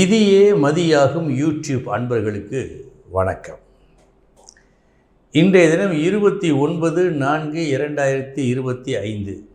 விதியே மதியாகும் யூடியூப் அன்பர்களுக்கு வணக்கம். இன்றைய தினம் இருபத்தி ஒன்பது நான்கு இரண்டாயிரத்தி இருபத்தி ஐந்து.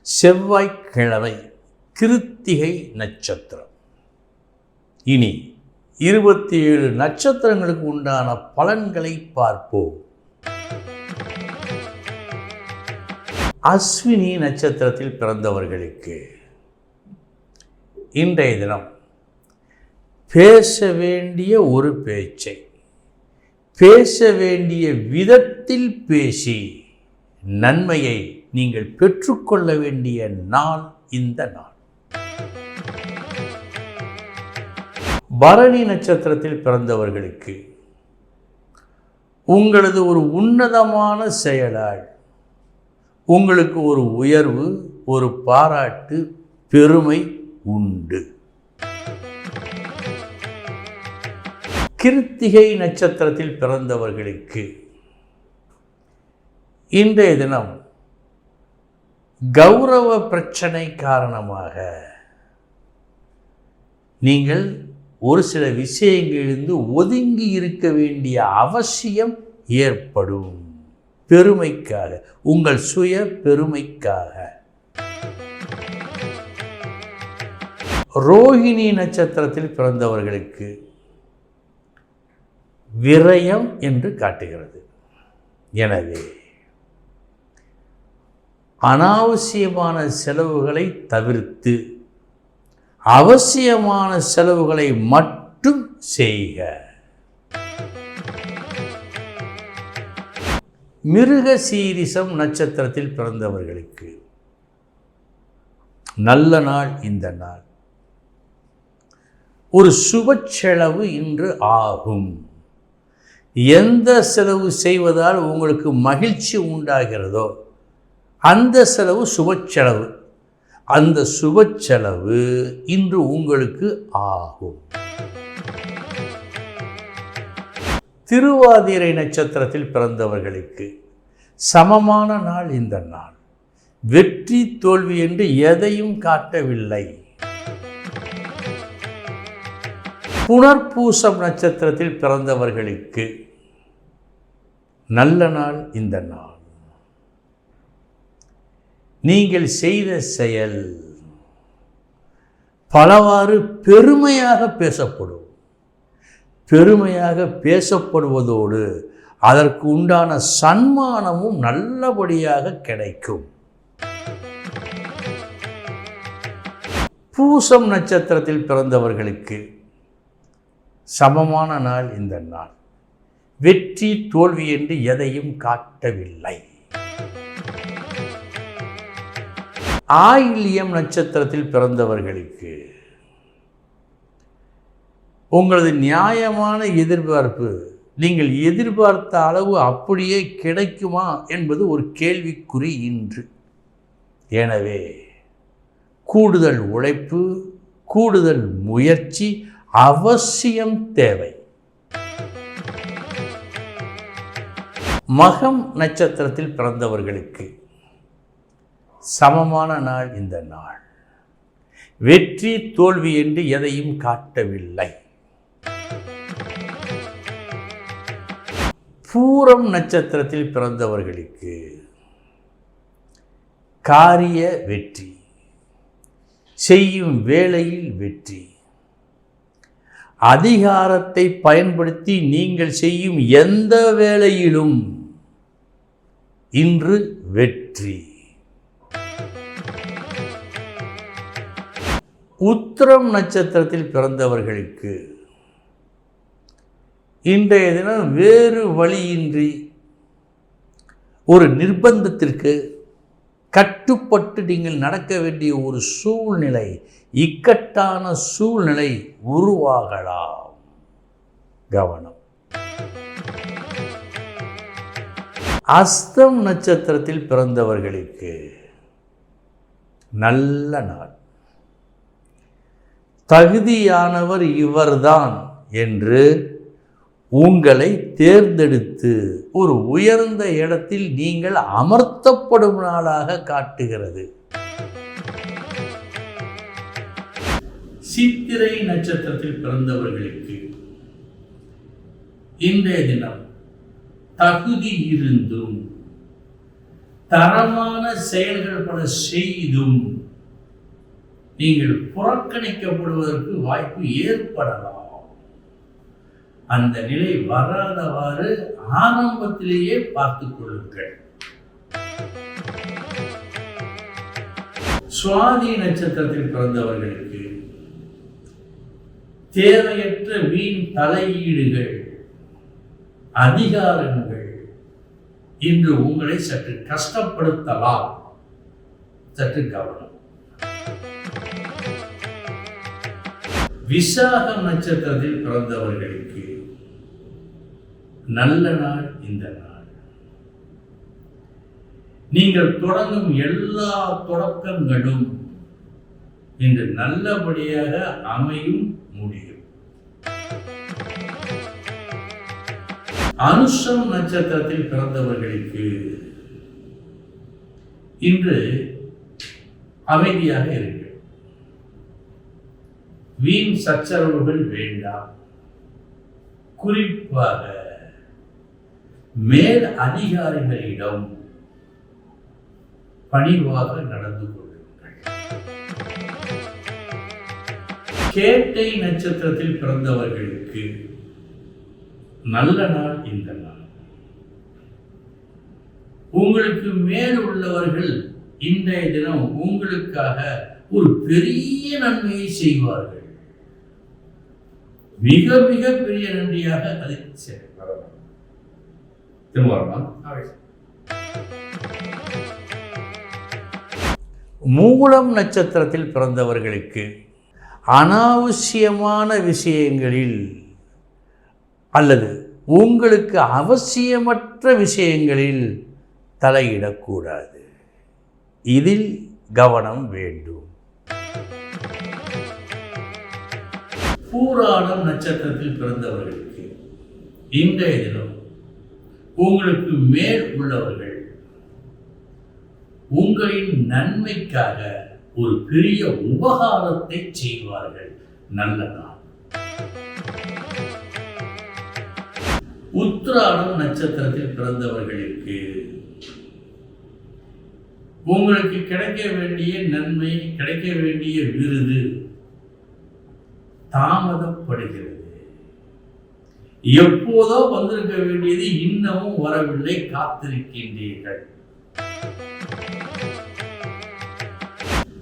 செவ்வாய்க்கிழமை கிருத்திகை நட்சத்திரம். இனி இருபத்தி ஏழு நட்சத்திரங்களுக்கு உண்டான பலன்களை பார்ப்போம். அஸ்வினி நட்சத்திரத்தில் பிறந்தவர்களுக்கு இன்றைய தினம் பேச வேண்டிய ஒரு பேச்சை பேச வேண்டிய விதத்தில் பேசி நன்மையை நீங்கள் பெற்றுக்கொள்ள வேண்டிய நாள் இந்த நாள். பரணி நட்சத்திரத்தில் பிறந்தவர்களுக்கு உங்களது ஒரு உன்னதமான செயலால் உங்களுக்கு ஒரு உயர்வு ஒரு பாராட்டு பெருமை உண்டு. கிருத்திகை நட்சத்திரத்தில் பிறந்தவர்களுக்கு இன்றைய தினம் கௌரவ பிரச்சனை காரணமாக நீங்கள் ஒரு சில விஷயங்களிலிருந்து ஒதுங்கி இருக்க வேண்டிய அவசியம் ஏற்படும். பெருமைக்காக உங்கள் சுய பெருமைக்காக. ரோஹிணி நட்சத்திரத்தில் பிறந்தவர்களுக்கு விரயம் என்று காட்டுகிறது. எனவே அனாவசியமான செலவுகளை தவிர்த்து அவசியமான செலவுகளை மட்டும் செய்க. மிருக சீரிசம் நட்சத்திரத்தில் பிறந்தவர்களுக்கு நல்ல நாள் இந்த நாள். ஒரு சுப செலவு இன்று ஆகும். எந்த செலவு செய்வதால் உங்களுக்கு மகிழ்ச்சி உண்டாகிறதோ அந்த செலவு சுப செலவு. அந்த சுப செலவு இன்று உங்களுக்கு ஆகும். திருவாதிரை நட்சத்திரத்தில் பிறந்தவர்களுக்கு சமமான நாள் இந்த நாள். வெற்றி தோல்வி என்று எதையும் காட்டவில்லை. புனர்பூசம் நட்சத்திரத்தில் பிறந்தவர்களுக்கு நல்ல நாள் இந்த நாள். நீங்கள் செய்த செயல் பலவாறு பெருமையாக பேசப்படும். பெருமையாக பேசப்படுவதோடு அதற்கு உண்டான சன்மானமும் நல்லபடியாக கிடைக்கும். பூசம் நட்சத்திரத்தில் பிறந்தவர்களுக்கு சமமான நாள் இந்த நாள். வெற்றி தோல்வி என்று எதையும் காட்டவில்லை. ஆயில்யம் நட்சத்திரத்தில் பிறந்தவர்களுக்கு உங்களது நியாயமான எதிர்பார்ப்பு நீங்கள் எதிர்பார்த்த அளவு அப்படியே கிடைக்குமா என்பது ஒரு கேள்விக்குறி இன்று. எனவே கூடுதல் உழைப்பு கூடுதல் முயற்சி அவசியம் தேவை. மகம் நட்சத்திரத்தில் பிறந்தவர்களுக்கு சமமான நாள் இந்த நாள். வெற்றி தோல்வி என்று எதையும் காட்டவில்லை. பூரம் நட்சத்திரத்தில் பிறந்தவர்களுக்கு காரிய வெற்றி செய்யும் வேளையில் வெற்றி அதிகாரத்தை பயன்படுத்தி நீங்கள் செய்யும் எந்த வேலையிலும் இன்று வெற்றி. உத்திரம் நட்சத்திரத்தில் பிறந்தவர்களுக்கு இன்றைய தினம் வேறு வழியின்றி ஒரு நிர்பந்தத்திற்கு கட்டுப்பட்டு நீங்கள் நடக்க வேண்டிய ஒரு சூழ்நிலை இக்கட்டான சூழ்நிலை உருவாகலாம். கவனம். அஸ்தம் நட்சத்திரத்தில் பிறந்தவர்களுக்கு நல்ல நாள். தகுதியானவர் இவர்தான் என்று உங்களை தேர்ந்தெடுத்து ஒரு உயர்ந்த இடத்தில் நீங்கள் அமர்த்தப்படும் நாளாக காட்டுகிறது. சித்திரை நட்சத்திரத்தில் பிறந்தவர்களுக்கு இன்றைய தினம் தகுதி இருந்தும் தரமான செயல்கள் பல செய்தும் நீங்கள் புறக்கணிக்கப்படுவதற்கு வாய்ப்பு ஏற்படலாம். அந்த நிலை வராதவாறு ஆரம்பத்திலேயே பார்த்து கொள்ளுங்கள். சுவாதி நட்சத்திரத்தில் பிறந்தவர்களுக்கு தேவையற்ற வீண் தலையீடுகள் அதிகாரங்கள் இன்று உங்களை சற்று கஷ்டப்படுத்தலாம். சற்று கவனம். விசாகம் நட்சத்திரத்தில் பிறந்தவர்களுக்கு நல்ல நாள் இந்த நாள். நீங்கள் தொடங்கும் எல்லா தொடக்கங்களும் இன்று நல்லபடியாக அமையும் முடியும். அனுஷம் நட்சத்திரத்தில் பிறந்தவர்களுக்கு இன்று அமைதியாக இருங்கள். வீண் சச்சரவுகள் வேண்டாம். குறிப்பாக மேல் அதிகாரிகளிடம் பணிவாக நடந்து கொள்ளுங்கள். கேட்டை நட்சத்திரத்தில் பிறந்தவர்களுக்கு நல்ல நாள் இந்த நாள். உங்களுக்கு மேல் உள்ளவர்கள் இன்றைய தினம் உங்களுக்காக ஒரு பெரிய நன்மையை செய்வார்கள். மிக மிக பெரிய நன்றியாக அதை செய்யப்படும் வரலாம் மூலம் நட்சத்திரத்தில் பிறந்தவர்களுக்கு அனாவசியமான விஷயங்களில் அல்லது உங்களுக்கு அவசியமற்ற விஷயங்களில் தலையிடக்கூடாது. இதில் கவனம் வேண்டும். பூராடம் நட்சத்திரத்தில் பிறந்தவர்களுக்கு இன்றைய தினம் உங்களுக்கு மேல் உள்ளவர்கள். உங்களின் நன்மைக்காக ஒரு பெரிய உபகாரத்தை செய்வார்கள். நல்ல நாள் உத்திராடம் நட்சத்திரத்தில் பிறந்தவர்களுக்கு உங்களுக்கு கிடைக்க வேண்டிய நன்மை கிடைக்க வேண்டிய விருது தாமதப்படுகிறது. எப்போதோ வந்திருக்க வேண்டியது இன்னமும் வரவில்லை காத்திருக்கின்றீர்கள்.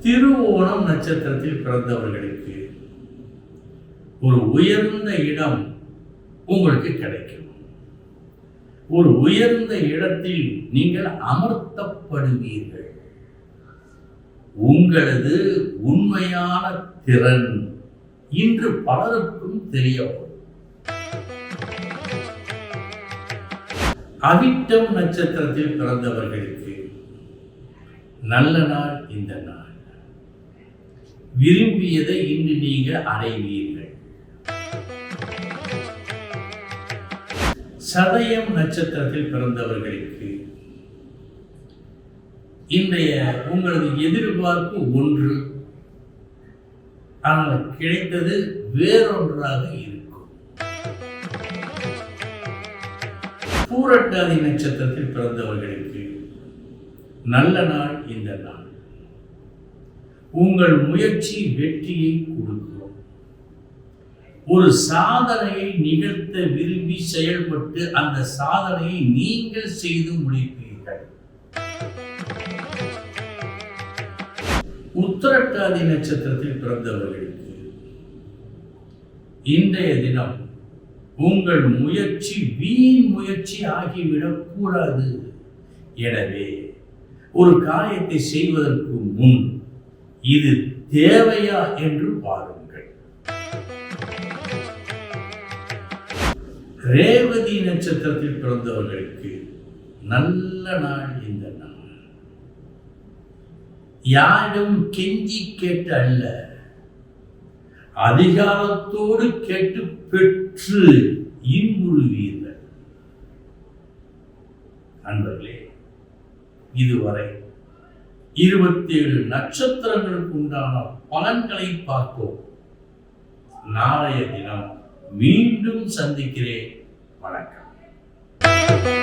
திருவோணம் நட்சத்திரத்தில் பிறந்தவர்களுக்கு ஒரு உயர்ந்த இடம் உங்களுக்கு கிடைக்கும். ஒரு உயர்ந்த இடத்தில் நீங்கள் அமர்த்தப்படுவீர்கள். உங்களது உண்மையான திறன் இன்று பலருக்கும் தெரியப்படும் அவிட்டம் நட்சத்திரத்தில் பிறந்தவர்களுக்கு நல்ல நாள் இந்த நாள். விரும்பியதை இன்று நீங்கள் அடைவீர்கள். சதயம் நட்சத்திரத்தில் பிறந்தவர்களுக்கு இன்றைய உங்களது எதிர்பார்ப்பு ஒன்று. ஆனால் கிடைத்தது வேறொன்றாக இருக்கும் பூரட்டாதி நட்சத்திரத்தில் பிறந்தவர்களுக்கு நல்ல நாள் இந்த நாள். உங்கள் முயற்சி வெற்றியை கொடுக்கும். ஒரு சாதனையை நிகழ்த்த விரும்பி செயல்பட்டு அந்த சாதனையை நீங்கள் செய்து முடிப்பீர்கள். உத்தரட்டாதி நட்சத்திரத்தில் பிறந்தவர்களுக்கு இன்றைய தினம் உங்கள் முயற்சி வீண் முயற்சி ஆகிவிடக்கூடாது. எனவே ஒரு காரியத்தை செய்வதற்கு முன் இது தேவையா என்று பாருங்கள். ரேவதி நட்சத்திரத்தில் பிறந்தவர்களுக்கு நல்ல நாள் இந்த நாள். யாரும் கெஞ்சி கேட்டு அல்ல அதிகாரத்தோடு கேட்டு பெற்று இன்புறுவீர்கள். நண்பர்களே இதுவரை இருபத்தேழு நட்சத்திரங்களுக்கு உண்டான பலன்களை பார்த்தோம். நாளைய தினம் மீண்டும் சந்திக்கிறேன். வணக்கம்.